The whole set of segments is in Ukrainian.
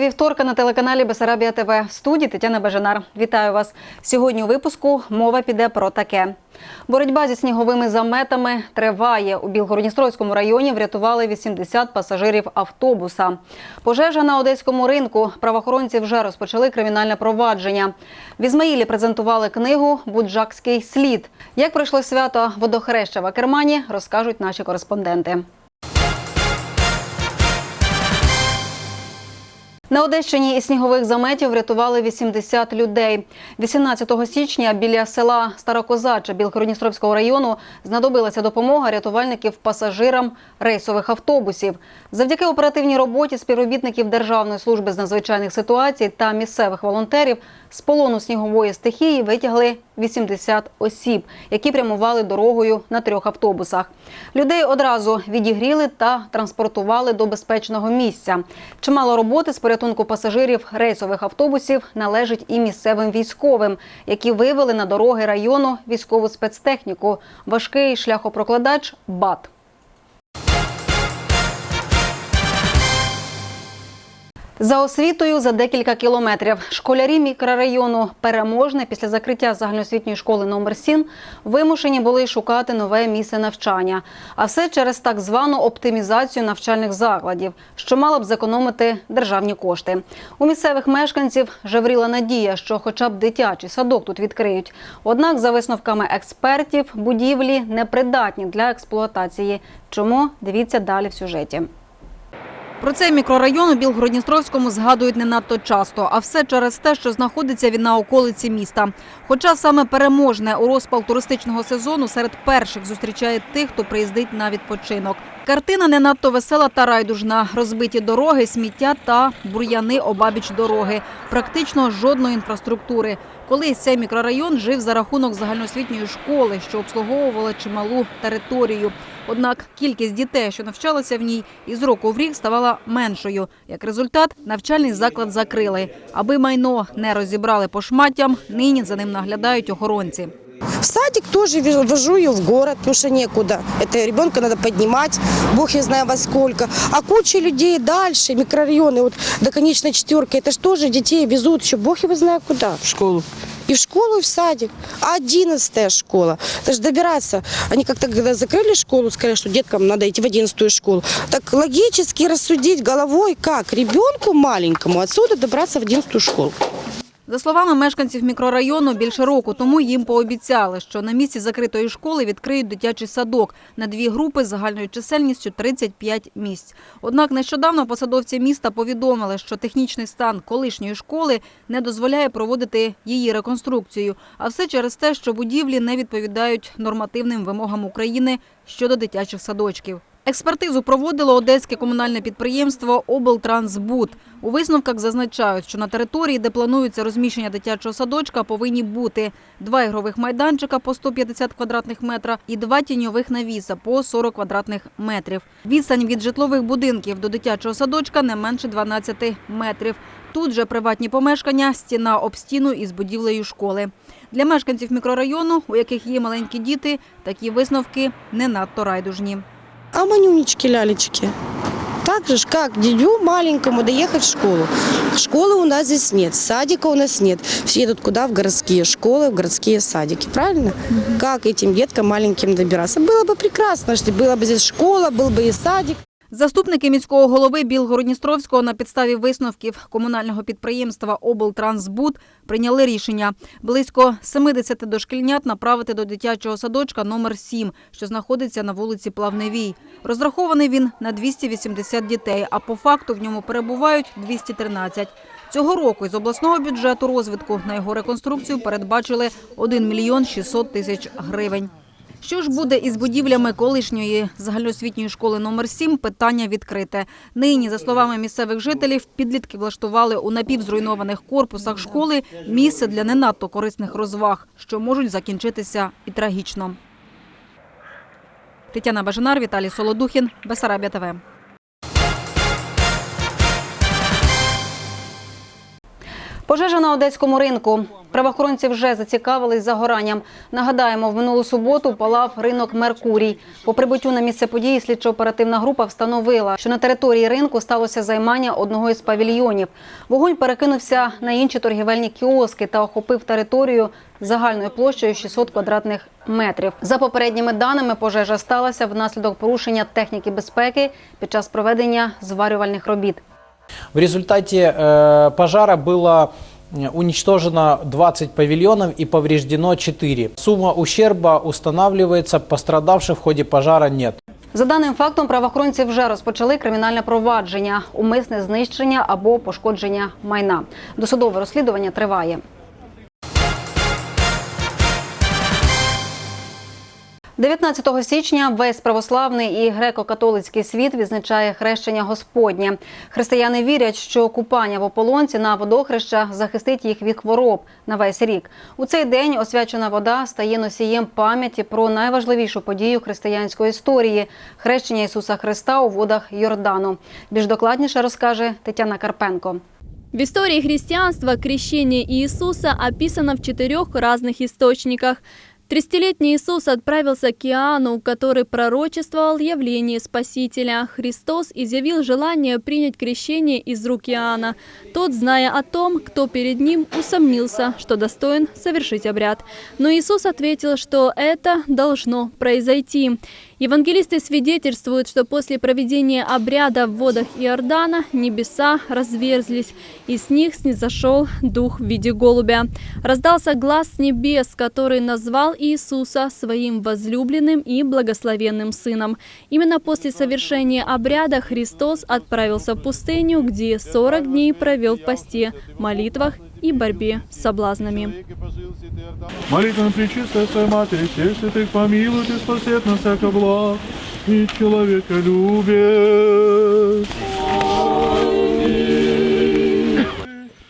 Вівторка на телеканалі Бесарабія ТВ. В студії Тетяна Бажанар. Вітаю вас. Сьогодні у випуску мова піде про таке. Боротьба зі сніговими заметами триває. У Білгородністровському районі врятували 80 пасажирів автобуса. Пожежа на одеському ринку. Правоохоронці вже розпочали кримінальне провадження. В Ізмаїлі презентували книгу Буджакський слід. Як пройшло свято водохреща в Акермані, розкажуть наші кореспонденти. На Одещині із снігових заметів врятували 80 людей. 18 січня біля села Старокозача Білгородністровського району знадобилася допомога рятувальників пасажирам рейсових автобусів. Завдяки оперативній роботі співробітників Державної служби з надзвичайних ситуацій та місцевих волонтерів з полону снігової стихії витягли 80 осіб, які прямували дорогою на трьох автобусах. Людей одразу відігріли та транспортували до безпечного місця. Чимало роботи з порятунку пасажирів рейсових автобусів належить і місцевим військовим, які вивели на дороги району військову спецтехніку, важкий шляхопрокладач БАТ. За освітою за декілька кілометрів школярі мікрорайону Переможне після закриття загальноосвітньої школи номер 7 вимушені були шукати нове місце навчання. А все через так звану оптимізацію навчальних закладів, що мала б зекономити державні кошти. У місцевих мешканців жевріла надія, що хоча б дитячий садок тут відкриють. Однак, за висновками експертів, будівлі непридатні для експлуатації. Чому дивіться далі в сюжеті? Про цей мікрорайон у Білгородністровському згадують не надто часто, а все через те, що знаходиться він на околиці міста. Хоча саме переможне у розпал туристичного сезону серед перших зустрічає тих, хто приїздить на відпочинок. Картина не надто весела та райдужна. Розбиті дороги, сміття та бур'яни обабіч дороги. Практично жодної інфраструктури. Колись цей мікрорайон жив за рахунок загальноосвітньої школи, що обслуговувала чималу територію. Однак кількість дітей, що навчалися в ній, із року в рік ставала меншою. Як результат, навчальний заклад закрили. Аби майно не розібрали по шматтям, нині за ним наглядають охоронці. В садик тоже вожу ее в город, потому что некуда. Это ребенка надо поднимать, бог я знаю во сколько. А куча людей дальше, микрорайоны, вот до конечной четверки, это же тоже детей везут еще бог его знает куда. в школу. И в школу, и в садик. А одиннадцатая школа. Это же добираться. Они как-то когда закрыли школу, сказали, что деткам надо идти в одиннадцатую школу. Так логически рассудить головой, как ребенку маленькому отсюда добраться в одиннадцатую школу. За словами мешканців мікрорайону, більше року тому їм пообіцяли, що на місці закритої школи відкриють дитячий садок на дві групи з загальною чисельністю 35 місць. Однак нещодавно посадовці міста повідомили, що технічний стан колишньої школи не дозволяє проводити її реконструкцію, а все через те, що будівлі не відповідають нормативним вимогам України щодо дитячих садочків. Експертизу проводило одеське комунальне підприємство «Облтрансбуд». У висновках зазначають, що на території, де планується розміщення дитячого садочка, повинні бути два ігрових майданчика по 150 квадратних метра і два тіньових навіса по 40 квадратних метрів. Відстань від житлових будинків до дитячого садочка не менше 12 метрів. Тут же приватні помешкання, стіна об стіну із будівлею школи. Для мешканців мікрорайону, у яких є маленькі діти, такі висновки не надто райдужні. А манюнечки, лялечки. Так же, ж, как дядю маленькому доехать в школу. Школы у нас здесь нет, садика у нас нет. Все едут куда? В городские школы, в городские садики, правильно? Как этим деткам маленьким добираться? Было бы прекрасно, если была бы здесь школа, был бы и садик. Заступники міського голови Білгородністровського на підставі висновків комунального підприємства «Облтрансбуд» прийняли рішення близько 70 дошкільнят направити до дитячого садочка номер 7, що знаходиться на вулиці Плавневій. Розрахований він на 280 дітей, а по факту в ньому перебувають 213. Цього року із обласного бюджету розвитку на його реконструкцію передбачили 1 мільйон 600 тисяч гривень. Що ж буде із будівлями колишньої загальноосвітньої школи номер 7 питання відкрите. Нині, за словами місцевих жителів, підлітки влаштували у напівзруйнованих корпусах школи місце для не надто корисних розваг, що можуть закінчитися і трагічно. Тетяна Бажанар, Віталій Солодухін, Бесарабія ТВ. Пожежа на одеському ринку. Правоохоронці вже зацікавились загоранням. Нагадаємо, в минулу суботу палав ринок Меркурій. По прибуттю на місце події слідчо-оперативна група встановила, що на території ринку сталося займання одного із павільйонів. Вогонь перекинувся на інші торгівельні кіоски та охопив територію загальною площею 600 квадратних метрів. За попередніми даними, пожежа сталася внаслідок порушення техніки безпеки під час проведення зварювальних робіт. В результате э, пожара было э, уничтожено 20 павильонов и повреждено 4. Сумма ущерба устанавливается, пострадавших в ходе пожара нет. За даним фактом, правоохоронці вже розпочали кримінальне провадження, умисне знищення або пошкодження майна. Досудове розслідування триває. – 19 січня весь православний і греко-католицький світ відзначає хрещення Господнє. Християни вірять, що купання в ополонці на водохреща захистить їх від хвороб на весь рік. У цей день освячена вода стає носієм пам'яті про найважливішу подію християнської історії хрещення Ісуса Христа у водах Йордану. Більш докладніше розкаже Тетяна Карпенко. В истории христианства крещение Иисуса описано в четырех разных источниках. Тридцатилетний Иисус отправился к Иоанну, который пророчествовал явление Спасителя. Христос изъявил желание принять крещение из рук Иоанна. Тот, зная о том, кто перед ним, усомнился, что достоин совершить обряд. Но Иисус ответил, что это должно произойти. Евангелисты свидетельствуют, что после проведения обряда в водах Иордана небеса разверзлись, и с них снизошел дух в виде голубя. Раздался глаз небес, который назвал Иисуса своим возлюбленным и благословенным сыном. Именно после совершения обряда Христос отправился в пустыню, где 40 дней провел в посте, молитвах и борьбе с соблазнами. Молитвенно Пречистая Своя Матери, всех святых помилует и спасет на всяко благ, и. В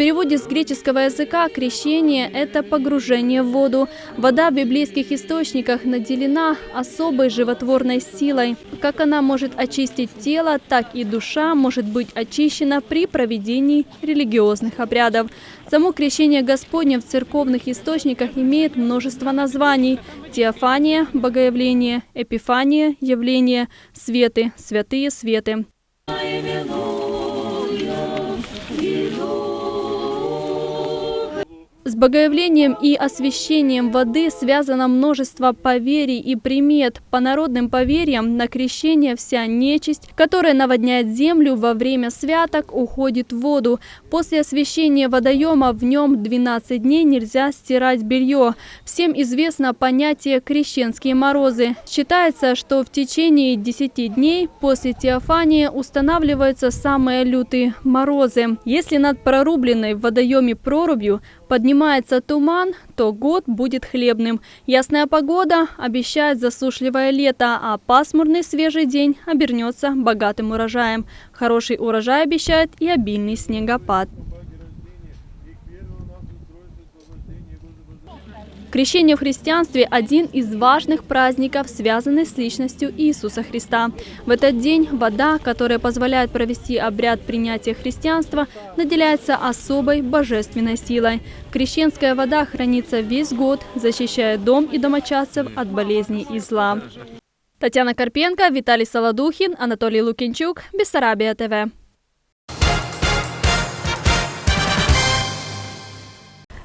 переводе с греческого языка крещение – это погружение в воду. Вода в библейских источниках наделена особой животворной силой. Как она может очистить тело, так и душа может быть очищена при проведении религиозных обрядов. Само крещение Господне в церковных источниках имеет множество названий. Теофания – богоявление, эпифания – явление, светы – святые светы. С богоявлением и освящением воды связано множество поверий и примет. По народным поверьям на крещение вся нечисть, которая наводняет землю во время святок, уходит в воду. После освящения водоема в нем 12 дней нельзя стирать белье. Всем известно понятие «крещенские морозы». Считается, что в течение 10 дней после Теофании устанавливаются самые лютые морозы. Если над прорубленной в водоеме прорубью поднимается туман, то год будет хлебным. Ясная погода обещает засушливое лето, а пасмурный свежий день обернется богатым урожаем. Хороший урожай обещает и обильный снегопад. Крещение в христианстве – один из важных праздников, связанный с личностью Иисуса Христа. В этот день вода, которая позволяет провести обряд принятия христианства, наделяется особой божественной силой. Крещенская вода хранится весь год, защищая дом и домочадцев от болезней и зла. Татьяна Карпенко, Виталий Солодухин, Анатолий Лукинчук, Бессарабия ТВ.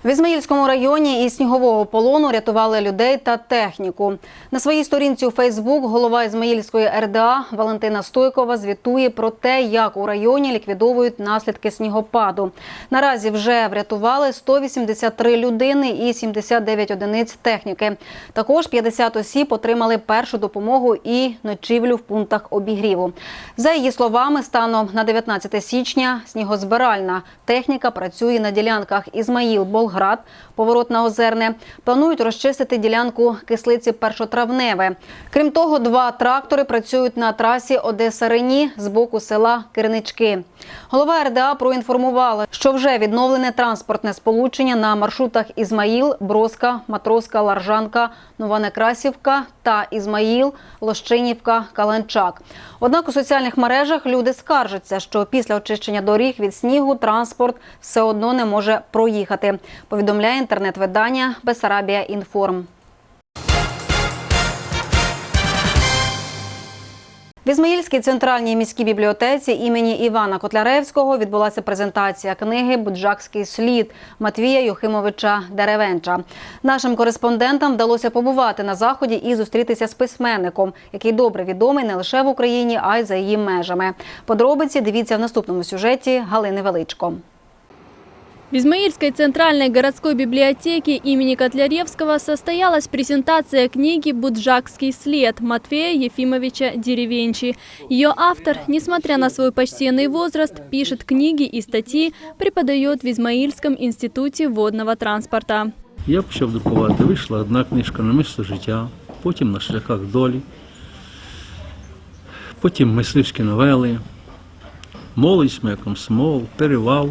В Ізмаїльському районі із снігового полону рятували людей та техніку. На своїй сторінці у Фейсбук голова Ізмаїльської РДА Валентина Стойкова звітує про те, як у районі ліквідовують наслідки снігопаду. Наразі вже врятували 183 людини і 79 одиниць техніки. Також 50 осіб отримали першу допомогу і ночівлю в пунктах обігріву. За її словами, станом на 19 січня снігозбиральна техніка працює на ділянках Ізмаїл Болград Болград, поворот на Озерне, планують розчистити ділянку кислиці Першотравневе. Крім того, два трактори працюють на трасі Одеса-Рені з боку села Кирнички. Голова РДА проінформувала, що вже відновлене транспортне сполучення на маршрутах Ізмаїл, Броска, Матроска, Ларжанка, Нова Некрасівка та Ізмаїл, Лощинівка, Каланчак. Однак у соціальних мережах люди скаржаться, що після очищення доріг від снігу транспорт все одно не може проїхати. Повідомляє інтернет-видання Бесарабія Інформ. В Ізмаїльській центральній міській бібліотеці імені Івана Котляревського відбулася презентація книги Буджакський слід Матвія Юхимовича Деревенча. Нашим кореспондентам вдалося побувати на заході і зустрітися з письменником, який добре відомий не лише в Україні, а й за її межами. Подробиці дивіться в наступному сюжеті Галини Величко. В Измаильской центральной городской библиотеке имени Котляревского состоялась презентация книги «Буджакский след» Матвея Ефимовича Деревенчи. Ее автор, несмотря на свой почтенный возраст, пишет книги и статьи, преподает в Измаильском институте водного транспорта. Я почав друкувати. Вийшла одна книжка «Намисто життя», потім на шляхах долі, потім мисливські новели, молодість моя комсомол, перевал.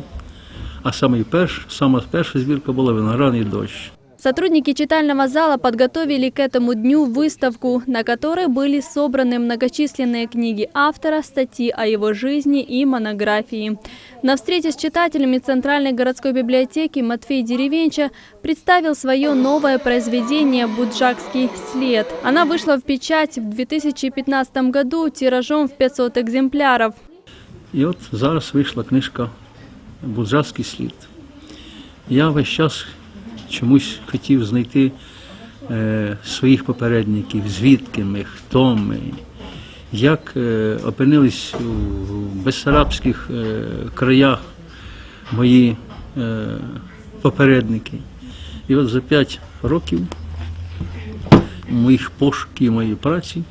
а саме перш, сама перша збірка була Виноградний дощ. Сотрудники читального зала подготовили к этому дню выставку, на которой были собраны многочисленные книги автора, статьи о его жизни и монографии. На встрече с читателями Центральной городской библиотеки Матвей Деревенча представил свое новое произведение «Буджакский след». Она вышла в печать в 2015 году тиражом в 500 экземпляров. І от зараз вийшла книжка Буджацький слід. Я весь час чомусь хотів знайти е, своїх попередників, звідки ми, хто ми, як е, опинились у безсарабських е, краях мої е, попередники. І от за п'ять років моїх пошуків, моєї праці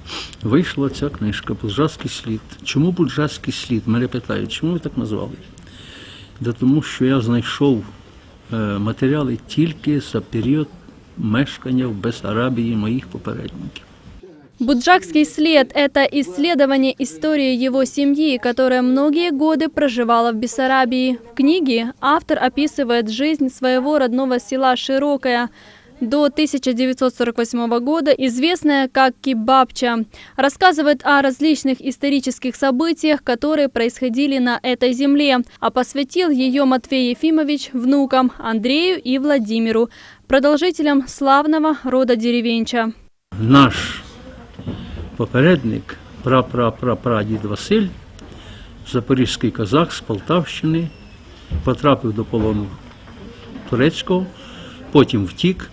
вийшла ця книжка Буджацький слід. Чому Буджацький слід? Мене питають, чому ви так назвали? Да тому що я знайшов е, матеріали тільки за період мешкання в Бесарабії моїх попередників. Буджакский след – это исследование истории его семьи, которая многие годы проживала в Бессарабии. В книге автор описывает жизнь своего родного села Широкое, до 1948 года известная как Кибабча. Рассказывает о различных исторических событиях, которые происходили на этой земле, а посвятил ее Матвей Ефимович внукам Андрею и Владимиру, продолжителям славного рода деревенча. Наш попередник, прапрапрапрадід Василь, запорізький козак з Полтавщини, потрапив до полону турецького, потім втік.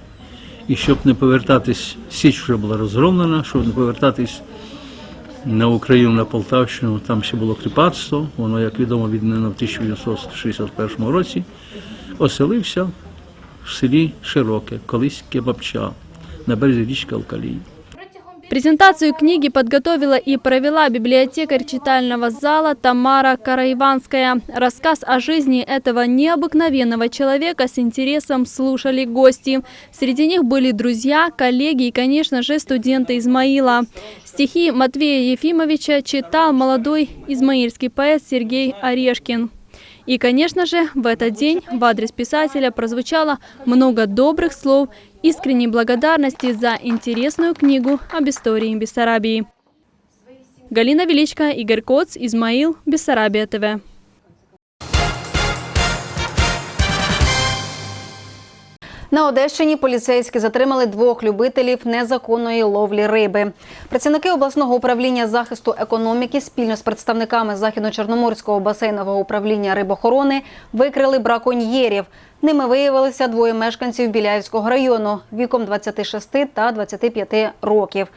І щоб не повертатись, Січ вже була розгромлена, щоб не повертатись на Україну, на Полтавщину, там ще було кріпацтво, воно, як відомо, відмінено в 1961 році, оселився в селі Широке, колись Кебабча, на березі річки Алкалії. Презентацию книги подготовила и провела библиотекарь читального зала Тамара Караиванская. Рассказ о жизни этого необыкновенного человека с интересом слушали гости. Среди них были друзья, коллеги и, конечно же, студенты Измаила. Стихи Матвея Ефимовича читал молодой измаильский поэт Сергей Орешкин. И, конечно же, в этот день в адрес писателя прозвучало много добрых слов, искренней благодарности за интересную книгу об истории Бессарабии. Галина Величко, Игорь Коц, Измаил, Бессарабия ТВ. На Одещині поліцейські затримали двох любителів незаконної ловлі риби. Працівники обласного управління захисту економіки спільно з представниками західно-чорноморського басейнового управління рибохорони викрили браконьєрів. Ними виявилися двоє мешканців Біляївського району віком 26 та 25 років.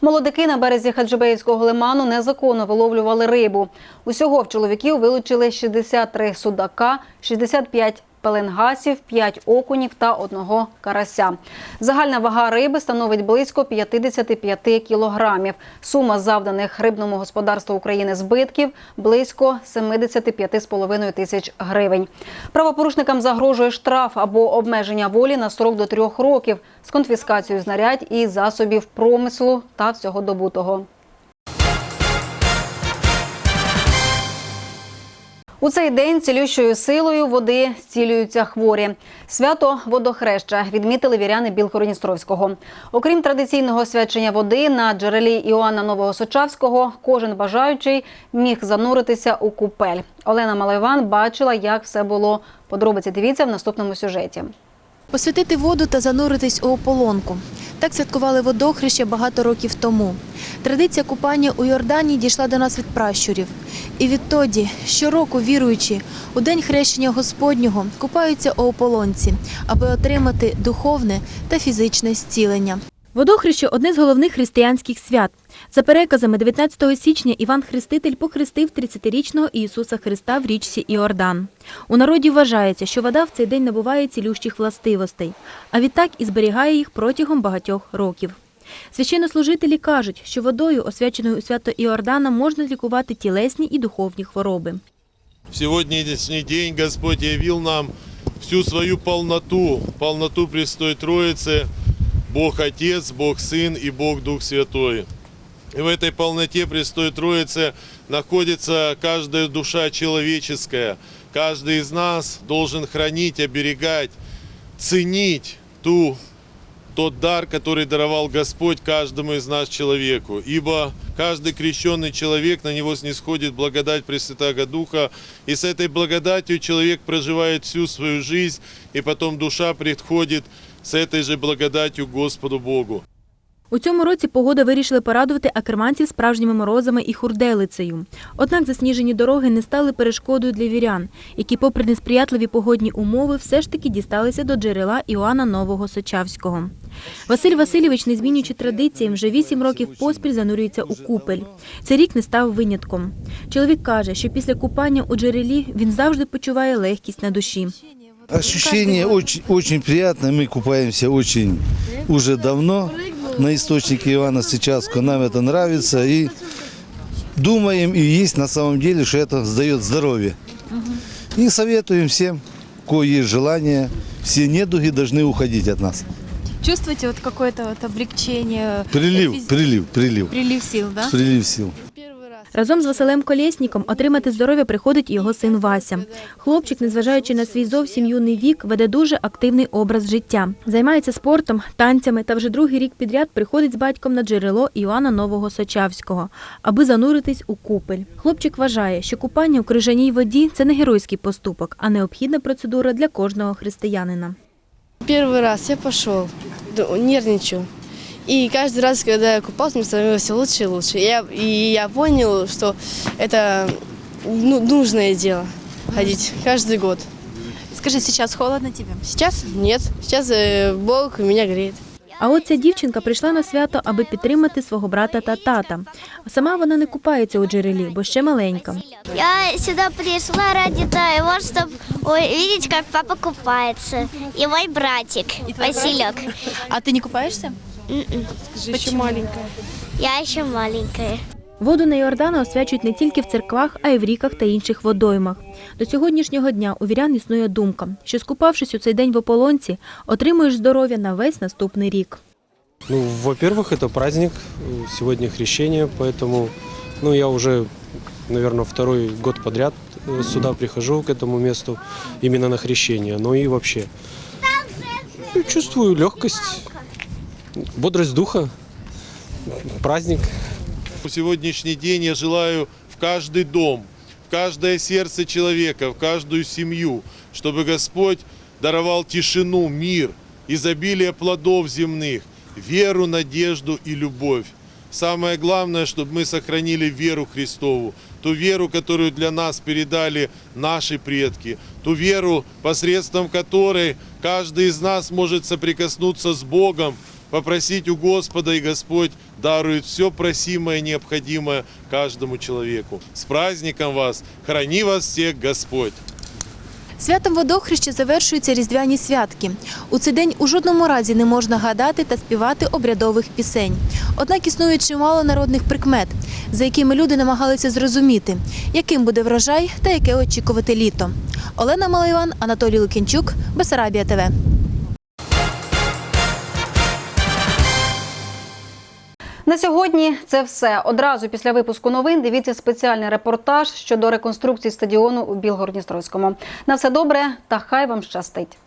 Молодики на березі Хаджибеївського лиману незаконно виловлювали рибу. Усього в чоловіків вилучили 63 судака, 65 пеленгасів, 5 окунів та одного карася. Загальна вага риби становить близько 55 кілограмів. Сума завданих рибному господарству України збитків близько 75,5 тисяч гривень. Правопорушникам загрожує штраф або обмеження волі на срок до трьох років з конфіскацією знарядь і засобів промислу та всього добутого. У цей день цілющою силою води зцілюються хворі. Свято водохреща відмітили віряни Білгородністровського. Окрім традиційного свячення води на джерелі Іоанна Нового Сочавського, кожен бажаючий міг зануритися у купель. Олена Малайван бачила, як все було. Подробиці дивіться в наступному сюжеті. Посвятити воду та зануритись у ополонку. Так святкували водохреща багато років тому. Традиція купання у Йордані дійшла до нас від пращурів. І відтоді, щороку віруючі, у день хрещення Господнього купаються у ополонці, аби отримати духовне та фізичне зцілення. Водохреще одне з головних християнських свят. За переказами 19 січня Іван Хреститель похрестив 30-річного Ісуса Христа в річці Іордан. У народі вважається, що вода в цей день набуває цілющих властивостей, а відтак і зберігає їх протягом багатьох років. Священнослужителі кажуть, що водою, освяченою у свято Іордана, можна лікувати тілесні і духовні хвороби. В сегодняшний день Господь явил нам всю свою полноту, полноту Престой Троицы, Бог Отец, Бог Сын и Бог Дух Святой. И в этой полноте Престой Троицы находится каждая душа человеческая. Каждый из нас должен хранить, оберегать, ценить ту тот дар, который даровал Господь каждому из нас человеку. Ибо каждый крещенный человек, на него снисходит благодать Пресвятаго Духа, и с этой благодатью человек проживает всю свою жизнь, и потом душа приходит с этой же благодатью Господу Богу. У цьому році погода вирішили порадувати акерманців справжніми морозами і хурделицею. Однак засніжені дороги не стали перешкодою для вірян, які, попри несприятливі погодні умови, все ж таки дісталися до джерела Іоанна Нового Сочавського. Василь Васильович, не змінюючи традиціям, вже вісім років поспіль занурюється у купель. Цей рік не став винятком. Чоловік каже, що після купання у джерелі він завжди почуває легкість на душі. Ощущение очень, очень приятное. Мы купаемся очень уже давно на источнике Ивана Сычавского. Нам это нравится. И думаем, и есть на самом деле, что это сдает здоровье. И советуем всем, у кого есть желание, все недуги должны уходить от нас. Чувствуете вот какое-то вот облегчение? Прилив, прилив, прилив. Прилив сил, да? Прилив сил. Разом з Василем Колєсніком отримати здоров'я приходить його син Вася. Хлопчик, незважаючи на свій зовсім юний вік, веде дуже активний образ життя. Займається спортом, танцями та вже другий рік підряд приходить з батьком на джерело Іоанна Нового Сочавського, аби зануритись у купель. Хлопчик вважає, що купання у крижаній воді це не геройський поступок, а необхідна процедура для кожного християнина. Первый раз я д- нервничаю. И каждый раз, когда я купался, мне становилось всё лучше и лучше. И я, и я понял, что это ну, нужное дело ходить каждый год. Скажи, зараз холодно тобі? Сейчас нет, сейчас э, Бог меня греет. А от ця дівчинка прийшла на свято, аби підтримати свого брата та тата. Сама вона не купається у джерелі, бо ще маленька. Я сюда пришла ради того, чтобы увидеть, как папа купается. И мой братик, Василек. А ти не купаєшся? Я еще маленькая. Воду на Йордана освячують не тільки в церквах, а й в ріках та інших водоймах. До сьогоднішнього дня у вірян існує думка, що скупавшись у цей день в ополонці, отримуєш здоров'я на весь наступний рік. Ну, во-первых, это праздник, э, сегодня хрещение, поэтому, ну, я уже, наверное, второй год подряд э, сюда прихожу к этому месту именно на хрещение, ну и вообще. Ну, Чувствую легкость, бодрость духа, праздник. В сегодняшний день я желаю в каждый дом, в каждое сердце человека, в каждую семью, чтобы Господь даровал тишину, мир, изобилие плодов земных, веру, надежду и любовь. Самое главное, чтобы мы сохранили веру Христову, ту веру, которую для нас передали наши предки, ту веру, посредством которой каждый из нас может соприкоснуться с Богом, попросить у Господа, и Господь дарует все просимое, необходимое каждому человеку. С праздником вас! Храни вас всех Господь! Святом водохреща завершуються різдвяні святки. У цей день у жодному разі не можна гадати та співати обрядових пісень. Однак існує чимало народних прикмет, за якими люди намагалися зрозуміти, яким буде врожай та яке очікувати літо. Олена Малайван, Анатолій Лукінчук, Бесарабія ТВ. На сьогодні це все. Одразу після випуску новин дивіться спеціальний репортаж щодо реконструкції стадіону у Білгородністровському. На все добре та хай вам щастить.